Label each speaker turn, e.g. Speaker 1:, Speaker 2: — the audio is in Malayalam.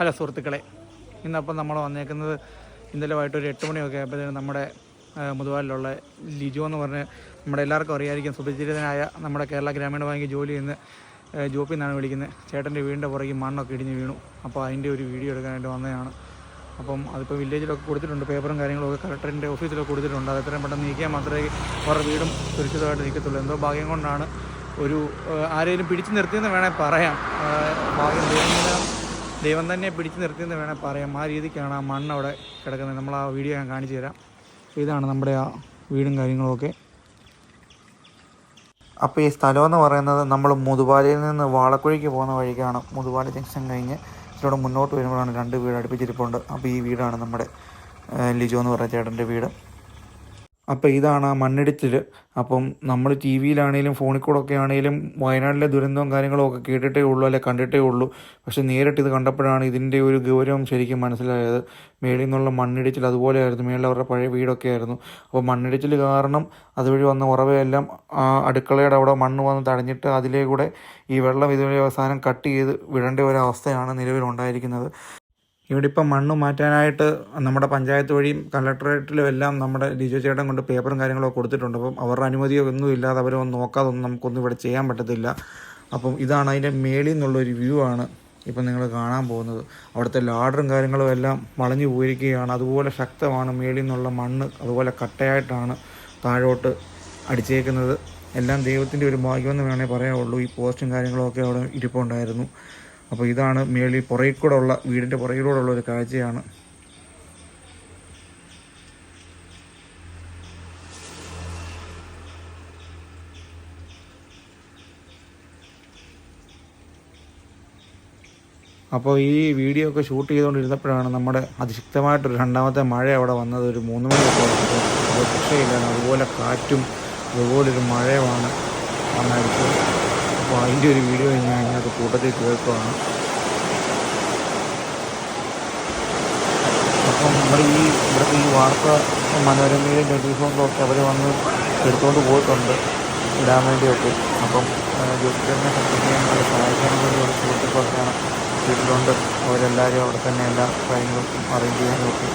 Speaker 1: ഹലോ സുഹൃത്തുക്കളെ ഇന്നപ്പം നമ്മൾ വന്നേക്കുന്നത് ഇന്നലെ വൈകിട്ട് ഒരു എട്ട് മണിയൊക്കെ ആയപ്പോഴത്തേനും നമ്മുടെ മുതുവാലിലുള്ള ലിജോ എന്ന് പറഞ്ഞ് നമ്മുടെ എല്ലാവർക്കും അറിയായിരിക്കും. സുപരിചിതനായ നമ്മുടെ കേരള ഗ്രാമീണ ബാങ്കിൽ ജോലി ചെയ്യുന്ന ജോപ്പി എന്നാണ് വിളിക്കുന്നത്. ചേട്ടന്റെ വീടിന്റെ പുറകിൽ മണ്ണൊക്കെ ഇടിഞ്ഞ് വീണു. അപ്പോൾ അതിന്റെ ഒരു വീഡിയോ എടുക്കാനായിട്ട് വന്നതാണ്. അപ്പം അതിപ്പോൾ വില്ലേജിലൊക്കെ കൊടുത്തിട്ടുണ്ട്. പേപ്പറും കാര്യങ്ങളൊക്കെ കളക്ടറിന്റെ ഓഫീസിലൊക്കെ കൊടുത്തിട്ടുണ്ട്. അത് എത്രയും പെട്ടെന്ന് നീക്കിയാൽ മാത്രമേ അവരുടെ വീടും സുരക്ഷിതമായിട്ട് നിൽക്കത്തുള്ളൂ. എന്തോ ഭാഗ്യം കൊണ്ടാണ് ഒരു ആരെങ്കിലും പിടിച്ചു നിർത്തിയെന്ന് വേണേൽ പറയാം. ഭാഗ്യം ദൈവം ദൈവം തന്നെ പിടിച്ചു നിർത്തിയെന്ന് വേണേൽ പറയാം. ആ രീതിക്കാണ് ആ മണ്ണ് അവിടെ കിടക്കുന്നത്. നമ്മൾ ആ വീഡിയോ ഞാൻ കാണിച്ചു തരാം. ഇതാണ് നമ്മുടെ ആ വീടും കാര്യങ്ങളുമൊക്കെ
Speaker 2: അപ്പോൾ ഈ സ്ഥലം എന്ന് പറയുന്നത് നമ്മൾ മുതുപാലയിൽ നിന്ന് വാളക്കുഴിക്ക് പോകുന്ന വഴിക്കാണ്. മുതുപാല ജംഗ്ഷൻ കഴിഞ്ഞ് ഇതിലൂടെ മുന്നോട്ട് വരുമ്പോഴാണ് രണ്ട് വീട് അടുപ്പിച്ചിരിപ്പുണ്ട്. അപ്പോൾ ഈ വീടാണ് നമ്മുടെ ലിജോ എന്ന് പറയുന്ന ചേട്ടന്റെ വീട്. അപ്പോൾ ഇതാണ് ആ മണ്ണിടിച്ചിൽ അപ്പം നമ്മൾ ടി വിയിലാണെങ്കിലും ഫോണിൽ കൂടെ ഒക്കെ ആണെങ്കിലും വയനാട്ടിലെ ദുരന്തവും കാര്യങ്ങളും ഒക്കെ കേട്ടിട്ടേ ഉള്ളൂ അല്ലെ കണ്ടിട്ടേ ഉള്ളൂ. പക്ഷെ നേരിട്ട് ഇത് കണ്ടപ്പോഴാണ് ഇതിന്റെ ഒരു ഗൗരവം ശരിക്കും മനസ്സിലായത്. മേളിൽ നിന്നുള്ള മണ്ണിടിച്ചിൽ അതുപോലെയായിരുന്നു. മേളിൽ അവരുടെ പഴയ വീടൊക്കെ ആയിരുന്നു അപ്പോൾ മണ്ണിടിച്ചിൽ കാരണം അതുവഴി വന്ന ഉറവയെല്ലാം അടുക്കളയുടെ അവിടെ മണ്ണ് വന്ന് തടഞ്ഞിട്ട് അതിലേ കൂടെ ഈ വെള്ളം ഇതുവരെ അവസാനം കട്ട് ചെയ്ത് വിടേണ്ട ഒരു അവസ്ഥയാണ് നിലവിലുണ്ടായിരിക്കുന്നത്. ഇവിടെ ഇപ്പം മണ്ണ് മാറ്റാനായിട്ട് നമ്മുടെ പഞ്ചായത്ത് വഴിയും കലക്ടറേറ്റിലും എല്ലാം നമ്മുടെ ലിജോ ചേട്ടൻ കൊണ്ട് പേപ്പറും കാര്യങ്ങളൊക്കെ കൊടുത്തിട്ടുണ്ട്. അപ്പം അവരുടെ അനുമതിയോ ഒന്നും ഇല്ലാതെ നോക്കാതെ ഒന്നും നമുക്കൊന്നും ഇവിടെ ചെയ്യാൻ പറ്റത്തില്ല. അപ്പം ഇതാണ് അതിന്റെ മേളിൽ നിന്നുള്ളൊരു വ്യൂ ആണ് ഇപ്പം നിങ്ങൾ കാണാൻ പോകുന്നത്. അവിടുത്തെ ലാഡറും കാര്യങ്ങളും എല്ലാം വളഞ്ഞു പോയിരിക്കുകയാണ്. അതുപോലെ ശക്തമാണ് മേളിൽ നിന്നുള്ള മണ്ണ്. അതുപോലെ കട്ടയായിട്ടാണ് താഴോട്ട് അടിച്ചേക്കുന്നത്. എല്ലാം ദൈവത്തിന്റെ ഒരു ഭാഗ്യമെന്ന് വേണേൽ പറയാവുള്ളൂ ഈ പോസ്റ്റും കാര്യങ്ങളൊക്കെ അവിടെ ഇരിപ്പുണ്ടായിരുന്നു. അപ്പോൾ ഇതാണ് മേളിൽ പുറകിൽ കൂടെ ഉള്ള വീടിന്റെ ഉള്ള ഒരു കാഴ്ചയാണ്. അപ്പോൾ ഈ വീഡിയോ ഒക്കെ ഷൂട്ട് ചെയ്തുകൊണ്ടിരുന്നപ്പോഴാണ് നമ്മുടെ അതിശക്തമായിട്ടൊരു രണ്ടാമത്തെ മഴ അവിടെ വന്നത്. ഒരു മൂന്ന് മണിയൊക്കെ അതുപോലെ കാറ്റും അതുപോലൊരു മഴയുമാണ്. വന്നടിച്ചത് അപ്പോൾ അതിന്റെ ഒരു വീഡിയോ ഞാൻ അതിനകത്ത് കൂട്ടത്തിൽ കേൾക്കുകയാണ് അപ്പം നമ്മുടെ ഈ ഇവിടുത്തെ ഈ വാർത്ത മനോരമയിലും ടെലിവിഷനിലും ഒക്കെ അവർ വന്ന് എടുത്തുകൊണ്ട് പോയിട്ടുണ്ട് ഇടാൻ വേണ്ടിയൊക്കെ. അപ്പം ജോലിക്കാരനെ സപ്പോർട്ട് ചെയ്യാൻ വേണ്ടി സഹായിക്കാൻ വേണ്ടി ഒരു സുഹൃത്തുക്കളൊക്കെയാണ് വീട്ടിലുണ്ട്. അവരെല്ലാവരും അവിടെ തന്നെ എല്ലാ കാര്യങ്ങളും അറേഞ്ച് ചെയ്യാനും ഒക്കെ